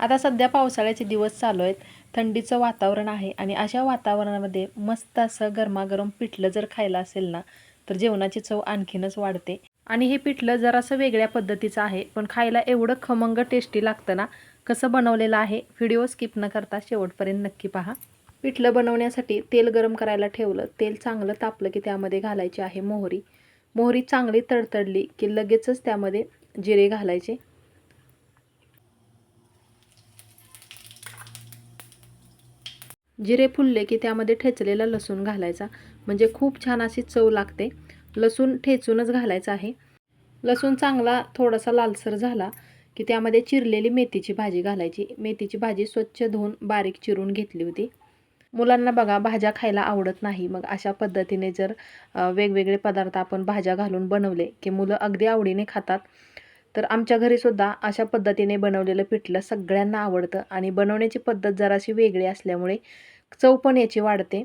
आता सध्या पावसाळ्याचे दिवस चालू आहेत. थंडीचं वातावरण आहे आणि अशा वातावरणामध्ये मस्त असं गरमागरम पिठलं जर खायला असेल ना तर जेवणाची चव आणखीनच वाढते. आणि हे पिठलं जरासं वेगळ्या पद्धतीचं आहे पण खायला एवढं खमंग टेस्टी लागतं ना कसं बनवलेलं आहे व्हिडिओ स्किप न करता शेवटपर्यंत नक्की पहा. पिठलं बनवण्यासाठी तेल गरम करायला ठेवलं. तेल चांगलं तापलं की त्यामध्ये घालायची आहे मोहरी. मोहरी चांगली तडतडली की लगेचच त्यामध्ये जिरे घालायचे. जिरे फुलले की त्यामध्ये ठेचलेला लसूण घालायचा. म्हणजे खूप छान अशी चव लागते. लसूण ठेचूनच घालायचा आहे. लसूण चांगला थोडासा लालसर झाला की त्यामध्ये चिरलेली मेथीची भाजी घालायची. मेथीची भाजी स्वच्छ धुवून बारीक चिरून घेतली होती. मुलांना बघा भाज्या खायला आवडत नाही. मग अशा पद्धतीने जर वेगवेगळे पदार्थ आपण भाज्या घालून बनवले की मुलं अगदी आवडीने खातात तर आमच्या घरीसुद्धा अशा पद्धतीने बनवलेलं पिठलं सगळ्यांना आवडतं आणि बनवण्याची पद्धत जराशी वेगळी असल्यामुळे चव पण याची वाढते.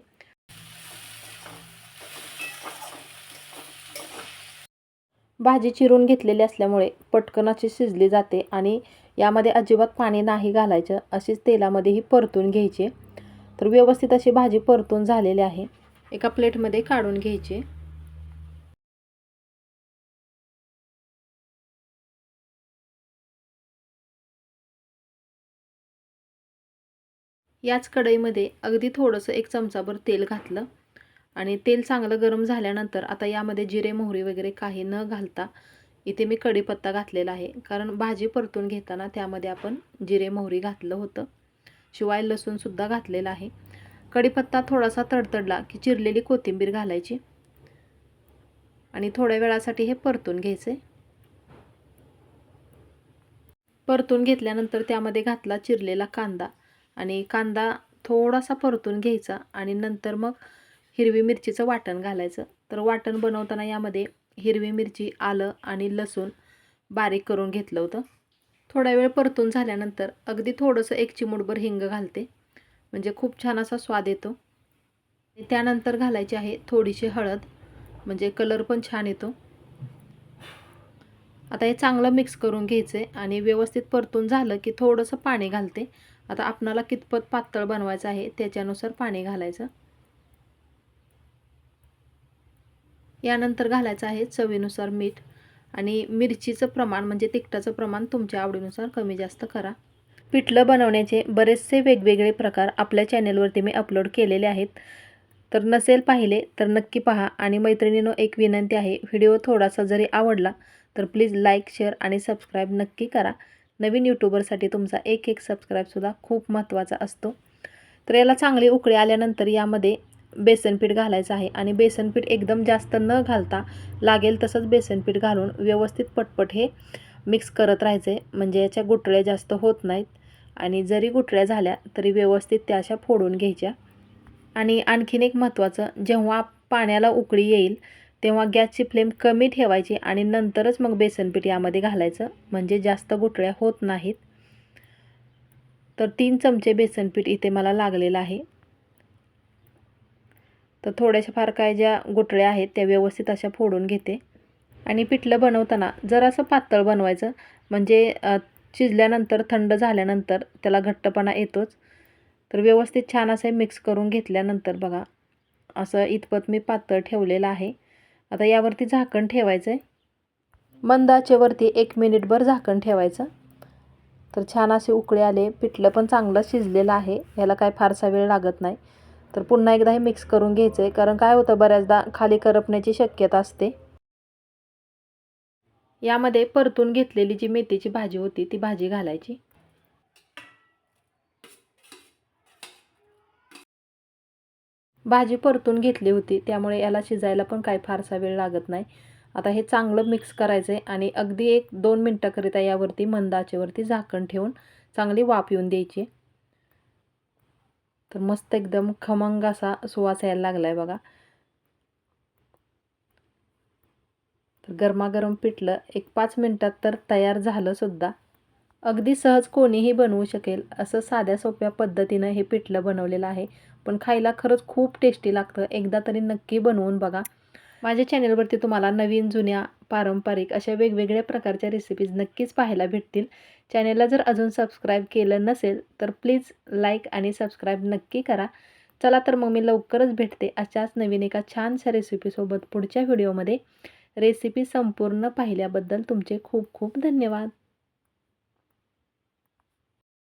भाजी चिरून घेतलेली असल्यामुळे पटकन अशी शिजली जाते आणि यामध्ये अजिबात पाणी नाही घालायचं अशीच तेलामध्येही परतून घ्यायची. तर व्यवस्थित अशी भाजी परतून झालेली आहे. एका प्लेटमध्ये काढून घ्यायची. याच कढईमध्ये अगदी थोडंसं एक चमचाभर तेल घातलं. आणि तेल चांगलं गरम झाल्यानंतर आता यामध्ये जिरे मोहरी वगैरे काही न घालता इथे मी कढीपत्ता घातलेला आहे. कारण भाजी परतून घेताना त्यामध्ये आपण जिरे मोहरी घातलं होतं. शिवाय लसूणसुद्धा घातलेला आहे. कढीपत्ता थोडासा तडतडला की चिरलेली कोथिंबीर घालायची. आणि थोड्या वेळासाठी हे परतून घ्यायचे. परतून घेतल्यानंतर त्यामध्ये घातला चिरलेला कांदा. आणि कांदा थोडासा परतून घ्यायचा आणि नंतर मग हिरवी मिरचीचं वाटण घालायचं. तर वाटण बनवताना यामध्ये हिरवी मिरची आलं आणि लसूण बारीक करून घेतलं होतं. थोडा वेळ परतून झाल्यानंतर अगदी थोडंसं एक चिमूटभर हिंग घालते. म्हणजे खूप छान असा स्वाद येतो. त्यानंतर घालायची आहे थोडीशी हळद. म्हणजे कलर पण छान येतो. आता हे चांगलं मिक्स करून घ्यायचं आहे आणि व्यवस्थित परतून झालं की थोडंसं पाणी घालते. आता आपणाला कितपत पातळ बनवायचं आहे त्याच्यानुसार पाणी घालायचं. यानंतर घालायचं आहे चवीनुसार मीठ आणि मिरचीचं प्रमाण म्हणजे तिखटाचं प्रमाण तुमच्या आवडीनुसार कमी जास्त करा. पिठलं बनवण्याचे बरेचसे वेगवेगळे प्रकार आपल्या चॅनेलवरती मी अपलोड केलेले आहेत. तर नसेल पाहिले तर नक्की पहा आणि मैत्रिणीनं एक विनंती आहे व्हिडिओ थोडासा जरी आवडला तर प्लीज लाईक शेअर आणि सबस्क्राईब नक्की करा. नवीन यूट्यूबरसाठी तुमचा एक एक सबस्क्राईबसुद्धा खूप महत्त्वाचा असतो. तर याला चांगली उकळी आल्यानंतर यामध्ये बेसनपीठ घालायचं आहे आणि बेसनपीठ एकदम जास्त न घालता लागेल तसंच बेसनपीठ घालून व्यवस्थित पटपट हे मिक्स करत राहायचं. आहे म्हणजे याच्या गुठळ्या जास्त होत नाहीत आणि जरी गुठळ्या झाल्या तरी व्यवस्थित त्या अशा फोडून घ्यायच्या. आणि आणखीन एक महत्त्वाचं जेव्हा पाण्याला उकळी येईल तेव्हा गॅसची फ्लेम कमी ठेवायची आणि नंतरच मग बेसनपीठ यामध्ये घालायचं. म्हणजे जास्त गुठळ्या होत नाहीत. तर तीन चमचे बेसनपीठ इथे मला लागलेलं आहे. तर थोड्याशा फार काय ज्या गुठळ्या आहेत त्या व्यवस्थित अशा फोडून घेते. आणि पिठलं बनवताना जरासं पातळ बनवायचं. म्हणजे चिजल्यानंतर शिजल्यानंतर थंड झाल्यानंतर त्याला घट्टपणा येतोच. तर व्यवस्थित छान असं मिक्स करून घेतल्यानंतर बघा असं इतपत मी पातळ ठेवलेलं आहे. आता यावरती झाकण ठेवायचं आहे मंदाचेवरती एक मिनिटभर झाकण ठेवायचं. तर छान असे उकळे आले पिठलं पण चांगलं शिजलेलं आहे याला काय फारसा वेळ लागत नाही. तर पुन्हा एकदा हे मिक्स करून घ्यायचं आहे कारण काय होतं बऱ्याचदा खाली करपण्याची शक्यता असते. यामध्ये परतून घेतलेली जी मेथीची भाजी होती ती भाजी घालायची. भाजी परतून घेतली होती त्यामुळे याला शिजायला पण काय फारसा वेळ लागत नाही. आता हे चांगलं मिक्स करायचं आहे आणि अगदी एक दोन मिनटाकरिता यावरती मंदाचेवरती झाकण ठेवून चांगली वाफ येऊन द्यायची. तर मस्त एकदम खमंग असा सुवास यायला लागला आहे बघा. तर गरमागरम पिठलं एक पाच मिनटात तर तयार झालं सुद्धा. अगदी सहज कोणीही बनवू शकेल असं साध्या सोप्या पद्धतीनं हे पिठलं बनवलेलं आहे. पण खायला खरंच खूप टेस्टी लागतं. एकदा तरी नक्की बनवून बघा. माझ्या चॅनलवरती तुम्हाला नवीन जुन्या पारंपरिक अशा वेगवेगळ्या प्रकारच्या रेसिपीज नक्कीच पाहायला भेटतील. चॅनलला जर अजून सबस्क्राईब केलं नसेल तर प्लीज लाईक आणि सबस्क्राईब नक्की करा. चला तर मग मी लवकरच भेटते अशाच नवीन एका छानशा रेसिपीसोबत पुढच्या व्हिडिओमध्ये रेसिपी संपूर्ण पाहिल्याबद्दल तुमचे खूप खूप धन्यवाद.